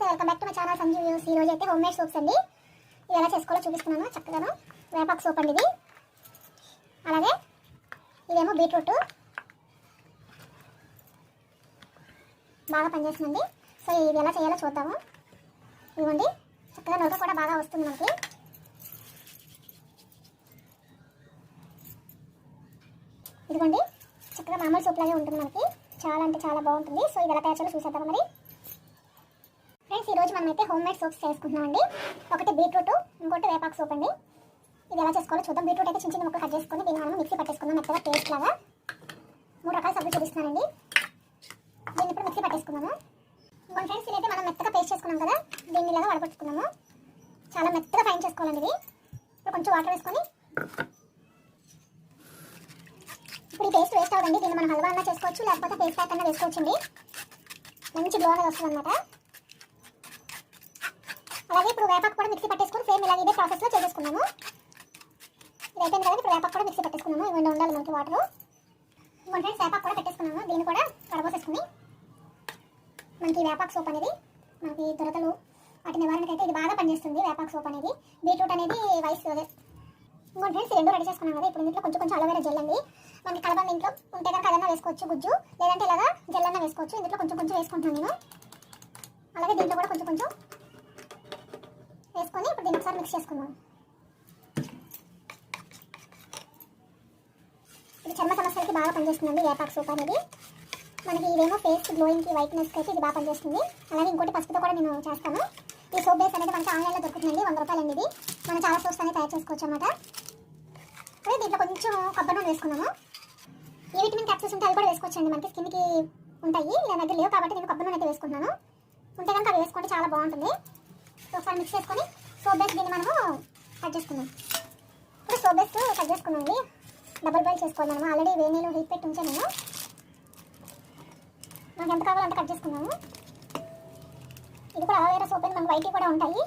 నమస్తే welcome back to my channel Sanjeev use ఈ రోజు అయితే హోమ్ మేడ్ సోప్స్ అండి. ఇది ఎలా చేసుకోవాలో చూపిస్తున్నాను చక్కగాను. వేపాకు సోప్ అండి ఇది. అలాగే ఇదేమో బీట్రూట్. బాగా పనిచేస్తుందండి. సో ఇది ఎలా చేయాలో చూద్దాము. ఇదిగోండి. చక్కగా నొరక కూడా బాగా వస్తుంది మనకి. ఇదిగోండి. చక్కగా మామూలు సోప్ లాగే ఉంటుంది మనకి. చాలా అంటే చాలా బాగుంటుంది. సో ఇది ఎలా తయారు చేయాలో చూసేద్దాం మరి. ఫ్రెండ్స్ ఈరోజు మనం అయితే హోమ్ మేడ్ సోప్స్ చేసుకుంటున్నామండి ఒకటి బీట్రూట్ ఇంకోటి వేపాకు సోప్ అండి. ఇది ఎలా చేసుకోవాలో చూద్దాం. బీట్రూట్ అయితే చిన్న చిన్న ముక్కలు కట్ చేసుకుని దీన్ని మనం మిక్సీ పట్టేసుకుందాం. మెత్తగా పేస్ట్ లాగా. మూడు రకాల సబ్బులు చూపిస్తున్నానండి దీన్ని ఇప్పుడు మిక్సీ పట్టేసుకున్నాము మన ఫ్రెండ్స్ ఇదైతే మనం మెత్తగా పేస్ట్ చేసుకున్నాం కదా. దీన్ని ఇలాగా వడగొట్టుకున్నాము చాలా మెత్తగా ఫైన్ చేసుకోవాలండి ఇది. ఇప్పుడు కొంచెం వాటర్ వేసుకొని. ఇప్పుడు ఈ పేస్ట్ వేస్ట్ అవ్వదండి. దీన్ని మనం హల్వా అన్నా చేసుకోవచ్చు లేకపోతే పేస్ట్ ప్యాక్ అన్నా వేసుకోవచ్చండి. మంచి గ్లో అనేది వస్తుంది అనమాట అలాగే ఇప్పుడు వేపాకు కూడా మిక్సీ పట్టేసుకుని సేమ్ ఇలాగ ఇదే ప్రాసెస్లో చేసేసుకున్నాము. ఇది అయిపోయింది కదా ఇప్పుడు వేపాకు కూడా మిక్సీ పట్టేసుకున్నాము. ఇవన్నీ ఉండాలి మనకి వాటర్ ఇంకొక ఫ్రెండ్స్ వేపాకు కూడా పెట్టేసుకున్నాము. దీన్ని కూడా కడబోసేసుకుని మనకి వేపాకు సోప్ అనేది మనకి దురదలు వాటి నివారణకైతే అయితే ఇది బాగా పనిచేస్తుంది వేపాకు సోప్ అనేది. బీట్రూట్ అనేది వయసు అదే. ఇంకోటి ఫ్రెండ్స్ రెండు రెడీ చేసుకున్నాం కదా ఇప్పుడు ఇంట్లో కొంచెం కొంచెం అలోవేరా జెల్ అండి. మనకి కలబంద ఇంట్లో ఉంటే కనుక అదన్నా వేసుకోవచ్చు గుజ్జు. లేదంటే ఇలాగా జెల్ అన్న వేసుకోవచ్చు. ఇంట్లో కొంచెం కొంచెం వేసుకుంటున్నాను నేను. అలాగే దీంట్లో కూడా కొంచెం కొంచెం వేసుకొని ఇప్పుడు దీన్ని ఒకసారి మిక్స్ చేసుకుందాం. ఇది చర్మ సమస్యలకి బాగా పనిచేస్తుందండి వేపాకు సోప్ అనేది. మనకి ఇదేమో ఫేస్ గ్లోయింగ్కి వైట్నెస్కి అయితే ఇది బాగా పనిచేస్తుంది. అలాగే ఇంకోటి పసుపుతో కూడా నేను చేస్తాను. ఈ సోప్ బేస్ అనేది మనకి ఆన్లైన్లో దొరుకుతుందండి వంద రూపాయలు అనేది మనం చాలా సోప్స్ అనేది తయారు చేసుకోవచ్చు అనమాట అదే దీంట్లో కొంచెం కొబ్బరి నూనె వేసుకున్నాము ఈ విటమిన్ క్యాప్సూల్స్ ఉంటే అవి కూడా వేసుకోవచ్చండి మనకి స్కిన్కి ఉంటాయి. నా దగ్గర లేవు కాబట్టి నేను కొబ్బరి నూనె అయితే వేసుకుంటున్నాను. ఉంటే కనుక అవి వేసుకుంటే చాలా బాగుంటుంది. ఒకసారి మిక్స్ చేసుకొని సోప్ బేస్ దీన్ని మనము కట్ చేసుకుందాం. ఇప్పుడు సోప్ బేస్ కట్ చేసుకున్నాం డబుల్ బాయిల్ చేసుకోవాలి మనము. ఆల్రెడీ వేడి నీళ్ళు హీట్ పెట్టి ఉంచాను నేను. నాకు ఎంత కావాలో అంత కట్ చేసుకున్నాము ఇది కూడా అలోవేరా సోప్ అని మనకు వైట్ కూడా ఉంటాయి.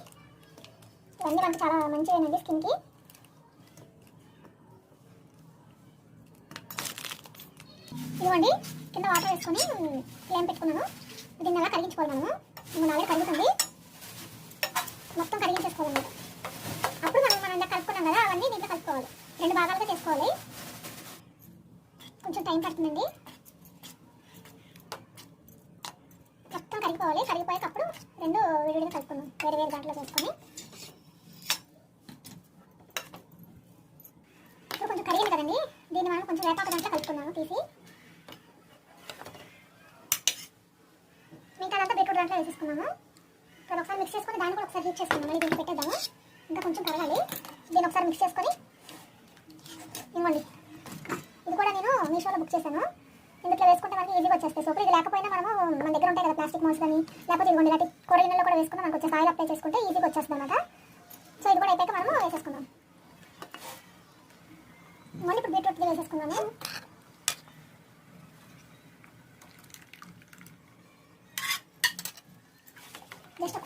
ఇవన్నీ మనకు చాలా మంచివేనండి స్కిన్కి ఇదిగోండి కింద వాటర్ వేసుకొని ఫ్లేమ్ పెట్టుకున్నాను. దీన్ని అలా కరిగించుకోవాలి మనము? ఇంకా నాలుగు కరుగుతుంది. మొత్తం కరిగించేసుకోవాలి అప్పుడు మనం మనం కలుపుకున్నాం కదా అవన్నీ దీంట్లో కలుపుకోవాలి. రెండు భాగాలుగా చేసుకోవాలి. కొంచెం టైం పడుతుందండి. మొత్తం కరిగిపోవాలి. కరిగిపోయేటప్పుడు రెండు విడివిడిగా కలుపుకుందాం. వేరే వేరే దాంట్లో చేసుకొని ఇప్పుడు కొంచెం కరిగింది కదండి. దీన్ని మనం కొంచెం వేపాకు దాంట్లో కలుపుకుందాము తీసి. మిగతా అంతా బీట్రూట్ దాంట్లో వేసేసుకున్నాము ఇక్కడ ఒకసారి మిక్స్ చేసుకొని దాన్ని కూడా ఒకసారి హీట్ చేసుకున్నాము మళ్ళీ దీన్ని పెట్టేద్దాము. ఇంకా కొంచెం కరగాలి. దీన్ని ఒకసారి మిక్స్ చేసుకొని ఇవ్వండి. ఇది కూడా నేను మీషోలో బుక్ చేశాను. ఇందులో వేసుకుంటే మనకి ఈజీగా వచ్చేస్తాయి. సోపులు ఇది లేకపోయినా మనము మన దగ్గర ఉంటాయి కదా ప్లాస్టిక్ మోస్ కానీ లేకపోతే ఇదిగోండి ఇలాంటి కూరగిన్నెలో కూడా వేసుకుని మనకు వచ్చే ఆయిల్ అప్లై చేసుకుంటే ఈజీగా వచ్చేస్తుంది అనమాట సో ఇది కూడా అయిపోయాక మనము వేసేసుకుందాం. మళ్ళీ ఇప్పుడు బీట్రూట్ వేసేసుకున్నాము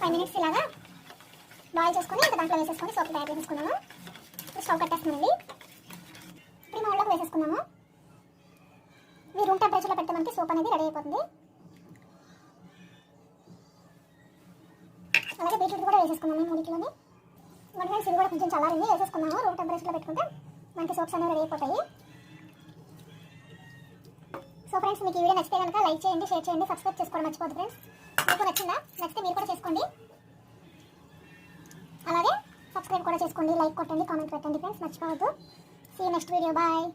ఫైవ్ మినిట్స్ ఇలాగా బాయిల్ చేసుకొని ఇంకా దాంట్లో వేసేసుకొని సోప్ తయారు చేసేసుకున్నాము ఇప్పుడు స్టవ్ కట్టేస్తున్నామండి ఇప్పుడు మౌల్లోకి వేసేసుకున్నాము. మీ రూమ్ టెంపరేచర్లో పెడితే మనకి సోప్ అనేది రెడీ అయిపోతుంది. అలాగే బీట్రూట్ కూడా వేసేసుకున్నాము ఈ మూడిట్లోని. మన ఫ్రెండ్స్ ఇది కూడా కొంచెం చల్లారింది. వేసేసుకున్నాము. రూమ్ టెంపరేచర్లో పెట్టుకుంటే మనకి సోప్స్ అనేవి రెడీ అయిపోతాయి. సో ఫ్రెండ్స్ మీకు ఈ వీడియో నచ్చితే కనుక లైక్ చేయండి షేర్ చేయండి సబ్స్క్రైబ్ చేసుకోవడం మర్చిపోద్దు ఫ్రెండ్స్ మీకు నచ్చిందా? నచ్చితే మీరు కూడా చేసుకోండి. అలాగే సబ్స్క్రైబ్ కూడా చేసుకోండి లైక్ కొట్టండి కామెంట్ పెట్టండి ఫ్రెండ్స్ మర్చిపోవద్దు. See next video bye